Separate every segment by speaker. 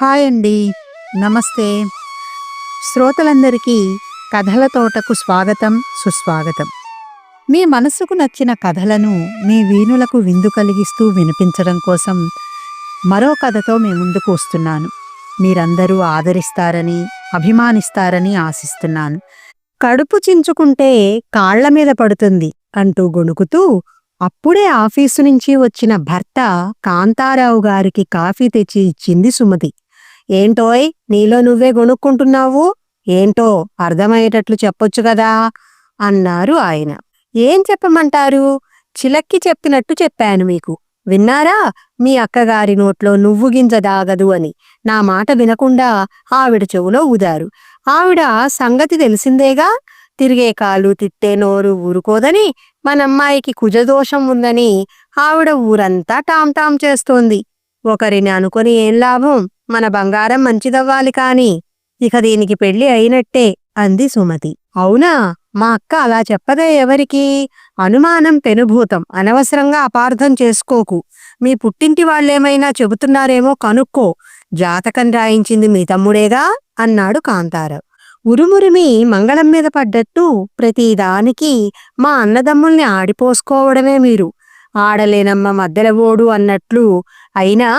Speaker 1: Hi అండి. నమస్తే. శ్రోతలందరికీ కథల తోటకు స్వాగతం సుస్వాగతం. మీ మనసుకు నచ్చిన కథలను మీ వీణులకు విందు కలిగిస్తూ వినిపించడం కోసం మరో కథతో మీ ముందుకు వస్తున్నాను. మీరందరూ ఆదరిస్తారని అభిమానిస్తారని ఆశిస్తున్నాను. కడుపు చించుకుంటే కాళ్ళ మీద పడుతుంది అంటూ గొణుకుతూ అప్పుడే ఆఫీసు నుంచి వచ్చిన భర్త కాంతారావు గారికి కాఫీ తెచ్చి ఇచ్చింది సుమతి. ఏంటోయ్ నీలో నువ్వే గొనుక్కుంటున్నావు ఏంటో అర్థమయ్యేటట్లు చెప్పొచ్చు కదా? అన్నారు ఆయన. ఏం చెప్పమంటారు? చిలక్కి చెప్పినట్టు చెప్పాను మీకు. విన్నారా? మీ అక్కగారి నోట్లో నువ్వు గింజ దాగదు అని. నా మాట వినకుండా ఆవిడ చెవులో ఊదారు. ఆవిడ సంగతి తెలిసిందేగా? తిరిగే కాలు తిట్టే నోరు ఊరుకోదని మనమ్మాయికి కుజదోషం ఉందని ఆవిడ ఊరంతా టామ్ టామ్ చేస్తోంది. ఒకరిని అనుకొని ఏం లాభం? మన బంగారం మంచిదవ్వాలి కాని ఇక దీనికి పెళ్ళి అయినట్టే అంది సుమతి. అవునా? మా అక్క అలా చెప్పదే ఎవరికి? అనుమానం పెనుభూతం. అనవసరంగా అపార్థం చేసుకోకు. మీ పుట్టింటి వాళ్ళేమైనా చెబుతున్నారేమో కనుక్కో. జాతకం రాయించింది మీ తమ్ముడేగా? అన్నాడు కాంతారావు. ఉరుమురిమి మంగళం మీద పడ్డట్టు ప్రతిదానికి మా అన్నదమ్ముల్ని ఆడిపోసుకోవడమే మీరు. ఆడలేనమ్మ మద్దెలవోడు అన్నట్లు. అయినా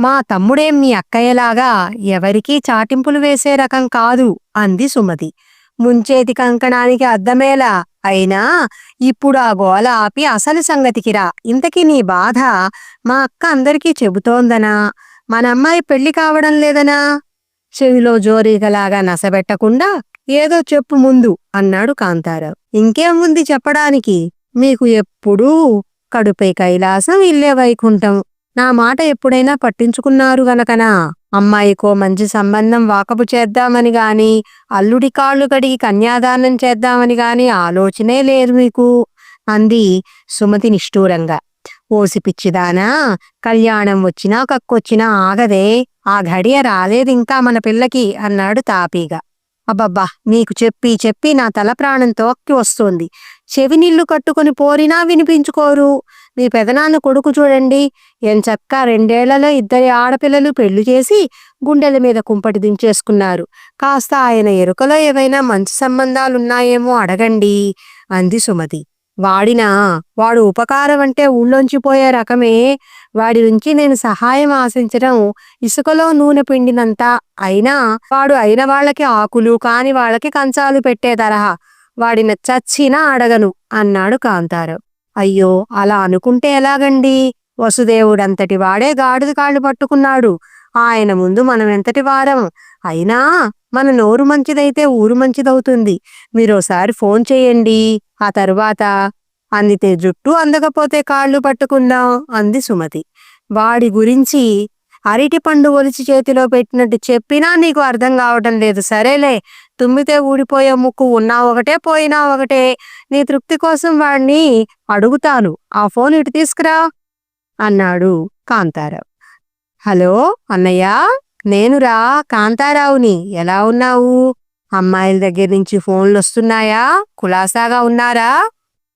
Speaker 1: మా తమ్ముడేం మీ అక్కయ్యలాగా ఎవరికీ చాటింపులు వేసే రకం కాదు అంది సుమతి. ముంచేతి కంకణానికి అద్దమేలా? అయినా ఇప్పుడు ఆ గోల ఆపి అసలు సంగతికిరా ఇంతకీ నీ బాధ మా అక్క అందరికీ చెబుతోందనా? మన అమ్మాయి పెళ్ళి కావడం లేదనా? చెవిలో జోరీగలాగా నసబెట్టకుండా ఏదో చెప్పు ముందు అన్నాడు కాంతారావు. ఇంకేముంది చెప్పడానికి? మీకు ఎప్పుడూ కడుపై కైలాసం ఇల్లే వైకుంఠం. నా మాట ఎప్పుడైనా పట్టించుకున్నారు గనకనా? అమ్మాయికో మంచి సంబంధం వాకపు చేద్దామని గాని అల్లుడి కాళ్ళు కడిగి కన్యాదానం చేద్దామని గాని ఆలోచనే లేదు మీకు. అంది సుమతి నిష్ఠూరంగా. ఓసి పిచ్చిదానా కళ్యాణం వచ్చినా కక్కొచ్చినా ఆగదే. ఆ ఘడియ రాలేదింకా మన పిల్లకి అన్నాడు తాపీగా. అబ్బబ్బా నీకు చెప్పి చెప్పి నా తల ప్రాణం తోక్కి వస్తోంది. చెవి నీళ్ళు కట్టుకుని పోరినా వినిపించుకోరు. మీ పెదనాన్న కొడుకు చూడండి. ఎంచక్కా రెండేళ్ళలో ఇద్దరి ఆడపిల్లలు పెళ్ళి చేసి గుండెల మీద కుంపటి దించేసుకున్నారు. కాస్త ఆయన ఎరుకలో ఏవైనా మంచి సంబంధాలున్నాయేమో అడగండి అంది సుమతి. వాడినా? వాడు ఉపకారం అంటే ఊళ్ళోంచి పోయే రకమే. వాడి నుంచి నేను సహాయం ఆశించడం ఇసుకలో నూనె పిండినంత అయినా వాడు అయిన వాళ్ళకి ఆకులు కాని వాళ్ళకి కంచాలు పెట్టే తరహా వాడిని చచ్చినా అడగను అన్నాడు కాంతారు. అయ్యో అలా అనుకుంటే ఎలాగండి? వసుదేవుడంతటి వాడే గాడిద కాళ్ళు పట్టుకున్నాడు. ఆయన ముందు మనం ఎంతటి వారం? అయినా మన నోరు మంచిదైతే ఊరు మంచిదవుతుంది. మీరోసారి ఫోన్ చేయండి. ఆ తరువాత అందితే జుట్టు అందకపోతే కాళ్ళు పట్టుకుందాం అంది సుమతి. వాడి గురించి అరటి పండు ఒలిచి చేతిలో పెట్టినట్టు చెప్పినా నీకు అర్థం కావటం లేదు. సరేలే తుమ్మితే ఊడిపోయే ముక్కు ఉన్నా ఒకటే పోయినా ఒకటే. నీ తృప్తి కోసం వాడిని అడుగుతాను. ఆ ఫోన్ ఇటు తీసుకురా అన్నాడు కాంతారావు. హలో అన్నయ్య నేనురా కాంతారావుని. ఎలా ఉన్నావు? అమ్మాయిల దగ్గర నుంచి ఫోన్లు వస్తున్నాయా? కులాసాగా ఉన్నారా?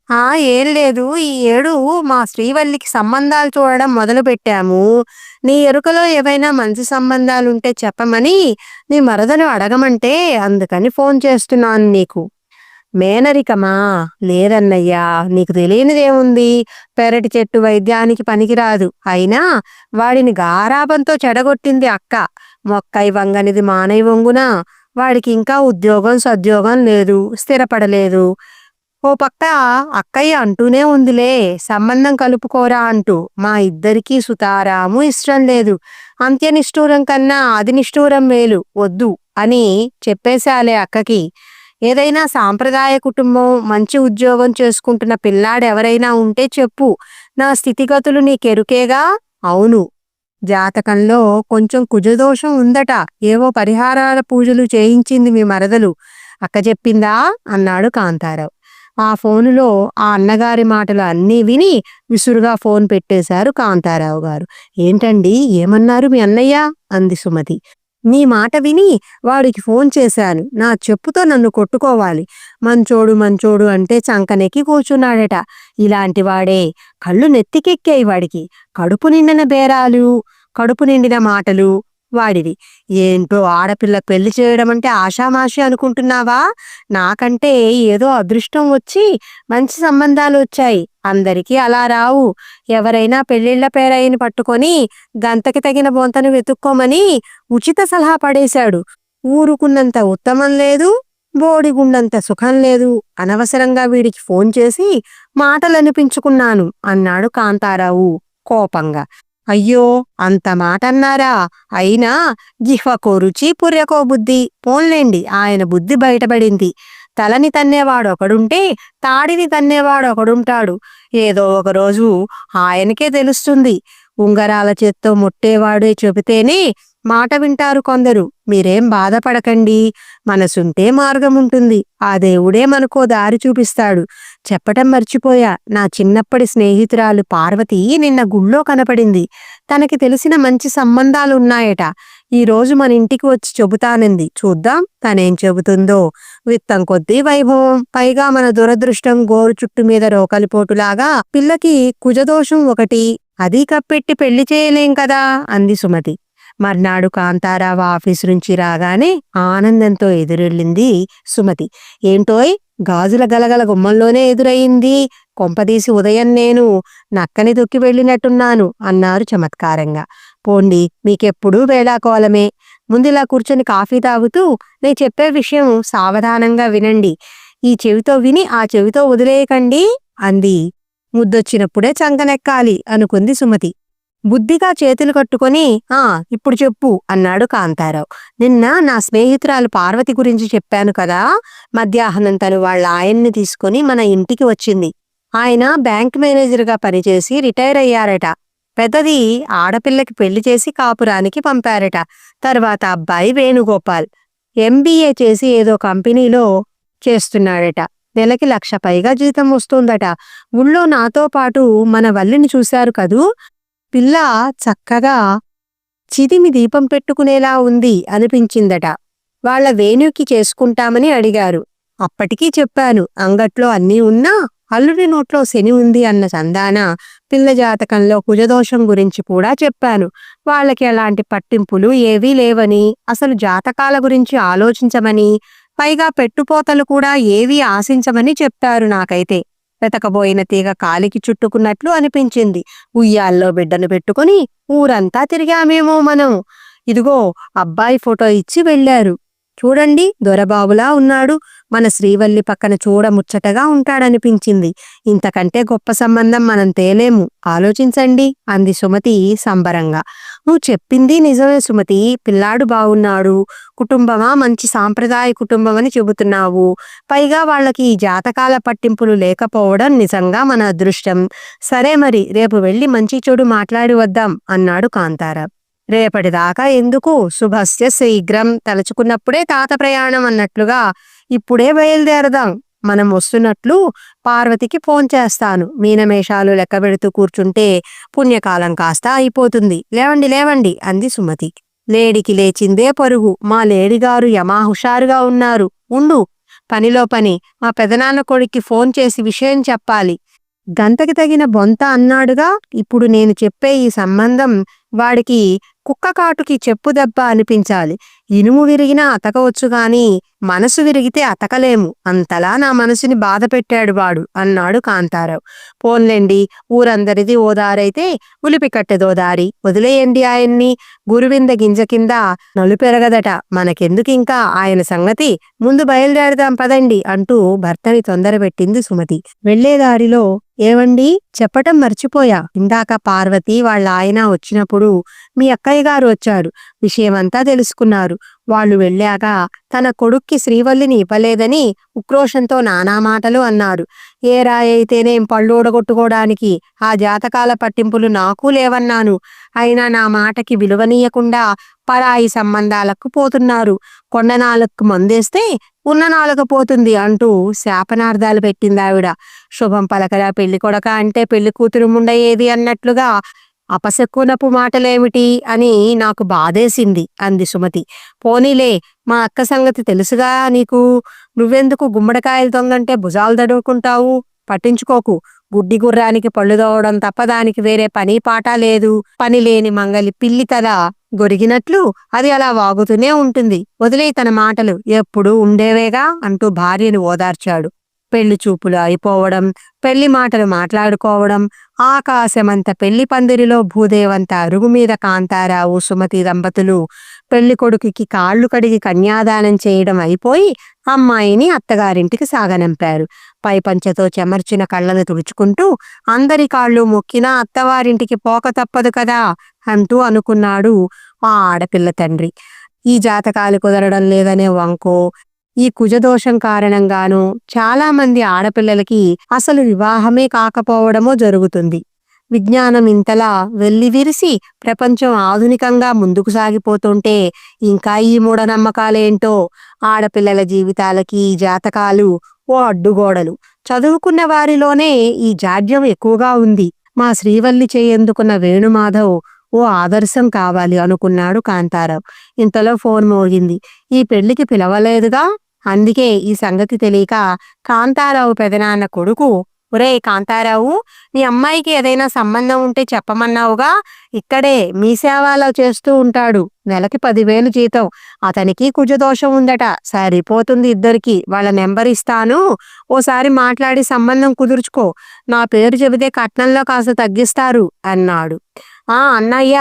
Speaker 1: ఆ ఏం లేదు. ఈ ఏడు మా శ్రీవల్లికి సంబంధాలు చూడడం మొదలు పెట్టాము నీ ఎరుకలో ఏవైనా మంచి సంబంధాలుంటే చెప్పమని నీ మరదను అడగమంటే అందుకని ఫోన్ చేస్తున్నాను నీకు. మేనరికమా? లేదన్నయ్యా నీకు తెలియనిదేముంది? పెరటి చెట్టు వైద్యానికి పనికిరాదు. అయినా వాడిని గారాబంతో చెడగొట్టింది అక్క. మొక్కై వంగనిది మానై వంగునా? వాడికి ఇంకా ఉద్యోగం సద్యోగం లేదు స్థిరపడలేదు. ఓ పక్క అక్కయ్య అంటూనే ఉందిలే సంబంధం కలుపుకోరా అంటూ. మా ఇద్దరికీ సుతారాము ఇష్టం లేదు. అంత్యనిష్ఠూరం కన్నా ఆది నిష్ఠూరం మేలు వద్దు అని చెప్పేశాలే అక్కకి. ఏదైనా సాంప్రదాయ కుటుంబం మంచి ఉద్యోగం చేసుకుంటున్న పిల్లాడెవరైనా ఉంటే చెప్పు. నా స్థితిగతులు నీకెరుకేగా? అవును. జాతకంలో కొంచెం కుజదోషం ఉందట. ఏవో పరిహారాల పూజలు చేయించింది మీ మరదలు. అక్క చెప్పిందా? అన్నాడు కాంతారావు. ఆ ఫోనులో ఆ అన్నగారి మాటలు అన్నీ విని విసురుగా ఫోన్ పెట్టేశారు కాంతారావు గారు. ఏంటండి? ఏమన్నారు మీ అన్నయ్య? అంది సుమతి. నీ మాట విని వాడికి ఫోన్ చేశాను. నా చెప్పుతో నన్ను కొట్టుకోవాలి. మంచోడు మంచోడు అంటే చంకనెక్కి కూర్చున్నాడట. ఇలాంటి వాడే కళ్ళు నెత్తికెక్కాయి వాడికి. కడుపు నిండిన బేరాలు కడుపు నిండిన మాటలు
Speaker 2: వాడిది ఏంటో ఆడపిల్ల పెళ్ళి చేయడం అంటే ఆషామాషి అనుకుంటున్నావా? నాకంటే ఏదో అదృష్టం వచ్చి మంచి సంబంధాలు వచ్చాయి. అందరికీ అలా రావు. ఎవరైనా పెళ్ళిళ్ళ పేరయ్యని పట్టుకొని గంతకి తగిన బొంతను వెతుక్కోమని ఉచిత సలహా పడేశాడు. ఊరుకున్నంత ఉత్తమం లేదు బోడిగుండంత సుఖం లేదు. అనవసరంగా వీడికి ఫోన్ చేసి మాటలనిపించుకున్నాను అన్నాడు కాంతారావు కోపంగా. అయ్యో అంత మాట అన్నారా అయినా జిహ్వకో రుచి పుర్యకో బుద్ధి. పోన్లేండి ఆయన బుద్ధి బయటపడింది. తలని తన్నేవాడు ఒకడుంటే తాడిని తన్నేవాడు ఒకడుంటాడు ఏదో ఒక రోజు ఆయనకే తెలుస్తుంది. ఉంగరాల చేత్తో ముట్టేవాడే చెబితేనే మాట వింటారు కొందరు. మీరేం బాధపడకండి. మనసుంటే మార్గం ఉంటుంది ఆ దేవుడే మనకో దారి చూపిస్తాడు. చెప్పటం మర్చిపోయా. నా చిన్నప్పటి స్నేహితురాలు పార్వతి నిన్న గుళ్ళో కనపడింది. తనకి తెలిసిన మంచి సంబంధాలున్నాయట. ఈ రోజు మన ఇంటికి వచ్చి చెబుతానంది. చూద్దాం తనేం చెబుతుందో. విత్తం కొద్దీ వైభవం. పైగా మన దురదృష్టం గోరు చుట్టు మీద రోకలిపోటులాగా పిల్లకి కుజదోషం ఒకటి. అది కప్పెట్టి పెళ్ళి చేయలేం కదా? అంది సుమతి. మర్నాడు కాంతారావు ఆఫీసు నుంచి రాగానే ఆనందంతో ఎదురెళ్ళింది సుమతి. ఏంటోయ్ గాజుల గలగల గుమ్మంలోనే ఎదురయింది. కొంపదీసి ఉదయం నేను నక్కని దొక్కి వెళ్ళినట్టున్నాను అన్నారు చమత్కారంగా. పోండి మీకెప్పుడూ వేళాకోలమే. ముందులా కూర్చొని కాఫీ తాగుతూ నేను చెప్పే విషయం సావధానంగా వినండి. ఈ చెవితో విని ఆ చెవితో వదిలేయకండి అంది. ముద్దొచ్చినప్పుడే చంకనెక్కాలి అనుకుంది సుమతి. బుద్ధిగా చేతులు కట్టుకొని ఆ ఇప్పుడు చెప్పు అన్నాడు కాంతారావు. నిన్న నా స్నేహితురాలు పార్వతి గురించి చెప్పాను కదా మధ్యాహ్నం తను వాళ్ళ ఆయన్ని తీసుకుని మన ఇంటికి వచ్చింది. ఆయన బ్యాంక్ మేనేజర్గా పనిచేసి రిటైర్ అయ్యారట. పెద్దది ఆడపిల్లకి పెళ్ళి చేసి కాపురానికి పంపారట. తర్వాత అబ్బాయి వేణుగోపాల్. ఎంబీఏ చేసి ఏదో కంపెనీలో చేస్తున్నాడట. నెలకి లక్ష పైగా జీతం వస్తుందట. ఊళ్ళో నాతో పాటు మన వల్లిని చూశారు కదూ పిల్ల చక్కగా చిదిమి దీపం పెట్టుకునేలా ఉంది అనిపించిందట. వాళ్ళ వేణుకి చేసుకుంటామని అడిగారు. అప్పటికీ చెప్పాను అంగట్లో అన్నీ ఉన్నా అల్లుడి నోట్లో శని ఉంది అన్న సందాన పిల్ల జాతకంలో కుజదోషం గురించి కూడా చెప్పాను. వాళ్ళకి అలాంటి పట్టింపులు ఏవీ లేవని అసలు జాతకాల గురించి ఆలోచించమని పైగా పెట్టుపోతలు కూడా ఏవీ ఆశించమని చెప్పారు నాకైతే. వెతకబోయిన తీగ కాలికి చుట్టుకున్నట్లు అనిపించింది. ఉయ్యాల్లో బిడ్డను పెట్టుకుని ఊరంతా తిరిగామేమో మనం ఇదిగో అబ్బాయి ఫోటో ఇచ్చి వెళ్ళారు. చూడండి దొరబాబులా ఉన్నాడు. మన శ్రీవల్లి పక్కన చూడముచ్చటగా ఉంటాడనిపించింది. ఇంతకంటే గొప్ప సంబంధం మనం తేలేము. ఆలోచించండి అంది సుమతి సంబరంగా. నువ్వు చెప్పింది నిజమే సుమతి. పిల్లాడు బాగున్నాడు కుటుంబమా? మంచి సాంప్రదాయ కుటుంబం అని చెబుతున్నావు. పైగా వాళ్ళకి ఈ జాతకాల పట్టింపులు లేకపోవడం నిజంగా మన అదృష్టం. సరే మరి రేపు వెళ్ళి మంచి చెడు మాట్లాడి వద్దాం అన్నాడు కాంతారావు. రేపటిదాకా ఎందుకు శుభస్య శీఘ్రం తలుచుకున్నప్పుడే తాత ప్రయాణం అన్నట్లుగా ఇప్పుడే బయలుదేరదాం. మనం వస్తున్నట్లు పార్వతికి ఫోన్ చేస్తాను. మీనమేషాలు లెక్క పెడుతూ కూర్చుంటే పుణ్యకాలం కాస్త అయిపోతుంది. లేవండి లేవండి అంది సుమతి. లేడికి లేచిందే పరుగు. మా లేడిగారు యమా హుషారుగా ఉన్నారు. ఉండు. పనిలో పని. మా పెదనాన్న కొడుక్కి ఫోన్ చేసి విషయం చెప్పాలి. గంతకి తగిన బొంత అన్నాడుగా. ఇప్పుడు నేను చెప్పే ఈ సంబంధం వాడికి కుక్క కాటుకి చెప్పు దెబ్బ అనిపించాలి. ఇనుము విరిగినా అతకవచ్చు గాని మనసు విరిగితే అతకలేము. అంతలా నా మనసుని బాధ పెట్టాడు వాడు అన్నాడు కాంతారావు. పోన్లేండి ఊరందరిది ఓదారైతే ఉలిపి కట్టెదోదారి వదిలేయండి ఆయన్ని. గురువింద గింజ కింద నలుపెరగదట మనకెందుకింకా ఆయన సంగతి? ముందు బయలుదేరదాం పదండి అంటూ భర్తని తొందరపెట్టింది సుమతి. వెళ్ళేదారిలో ఏవండి? చెప్పటం మర్చిపోయా. ఇందాక పార్వతి వాళ్ళ ఆయన వచ్చినప్పుడు మీ అక్కయ్య గారు వచ్చారు. విషయమంతా తెలుసుకున్నారు. వాళ్ళు వెళ్ళాక తన కొడుక్కి శ్రీవల్లిని ఇవ్వలేదని ఉక్రోషంతో నానా మాటలు అన్నారు. ఏ రాయైతేనేం పళ్ళు ఊడగొట్టుకోవడానికి ఆ జాతకాల పట్టింపులు నాకు లేవన్నాను. అయినా నా మాటకి విలువనీయకుండా పరాయి సంబంధాలకు పోతున్నారు. కొండ నాలుగు మందేస్తే ఉన్న నాలుక పోతుంది అంటూ శాపనార్థాలు పెట్టింది ఆవిడ శుభం పలకరా పెళ్ళి కొడక అంటే పెళ్ళి కూతురు ముండయ్యేది అన్నట్లుగా అపశకునపు మాటలేమిటి అని నాకు బాధేసింది అంది సుమతి. పోనీలే మా అక్క సంగతి తెలుసుగా నీకు? నువ్వెందుకు గుమ్మడికాయలు తొంగంటే భుజాలు దడుకుంటావు? పట్టించుకోకు. గుడ్డి గుర్రానికి పళ్ళు దోవడం తప్ప దానికి వేరే పని పాట లేదు. పని లేని మంగలి పిల్లి తల గొరిగినట్లు అది అలా వాగుతూనే ఉంటుంది. వదిలే తన మాటలు. ఎప్పుడు ఉండేవేగా? అంటూ భార్యను ఓదార్చాడు. పెళ్ళి చూపులు అయిపోవడం పెళ్ళి మాటలు మాట్లాడుకోవడం ఆకాశమంత పెళ్ళి పందిరిలో భూదేవంత అరుగు మీద కాంతారావు సుమతి దంపతులు పెళ్ళి కొడుకుకి కాళ్ళు కడిగి కన్యాదానం చేయడం అయిపోయి అమ్మాయిని అత్తగారింటికి సాగనంపారు. పైపంచతో చెమర్చిన కళ్ళను తుడుచుకుంటూ అందరి కాళ్ళు మొక్కినా అత్తవారింటికి పోక తప్పదు కదా అంటూ అనుకున్నాడు ఆ ఆడపిల్ల తండ్రి. ఈ జాతకాలు కుదరడం లేదనే వంకో ఈ కుజదోషం కారణంగాను చాలా మంది ఆడపిల్లలకి అసలు వివాహమే కాకపోవడమో జరుగుతుంది. విజ్ఞానం ఇంతలా వెల్లివిరిసి ప్రపంచం ఆధునికంగా ముందుకు సాగిపోతుంటే ఇంకా ఈ మూఢనమ్మకాలేంటో? ఆడపిల్లల జీవితాలకి ఈ జాతకాలు ఓ అడ్డుగోడలు. చదువుకున్న వారిలోనే ఈ జాడ్యం ఎక్కువగా ఉంది. మా శ్రీవల్లి చేయందుకున్న వేణుమాధవ్ ఓ ఆదర్శం కావాలి అనుకున్నాడు కాంతారావు. ఇంతలో ఫోన్ మోగింది. ఈ పెళ్ళికి పిలవలేదుగా? అందుకే ఈ సంగతి తెలియక కాంతారావు పెదనాన్న కొడుకు ఒరే కాంతారావు నీ అమ్మాయికి ఏదైనా సంబంధం ఉంటే చెప్పమన్నావుగా? ఇక్కడే మీ సేవలో చేస్తూ ఉంటాడు. నెలకి పదివేలు జీతం. అతనికి కుజదోషం ఉందట. సరిపోతుంది ఇద్దరికి. వాళ్ళ నెంబర్ ఇస్తాను. ఓసారి మాట్లాడి సంబంధం కుదుర్చుకో. నా పేరు చెబితే కట్నంలో కాస్త తగ్గిస్తారు అన్నాడు. ఆ అన్నయ్య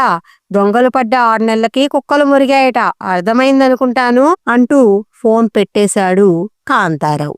Speaker 2: దొంగలు పడ్డ ఆరు నెలలకి కుక్కలు మురిగాయట. అర్థమైందనుకుంటాను అంటూ ఫోన్ పెట్టేశాడు కాంతారావు.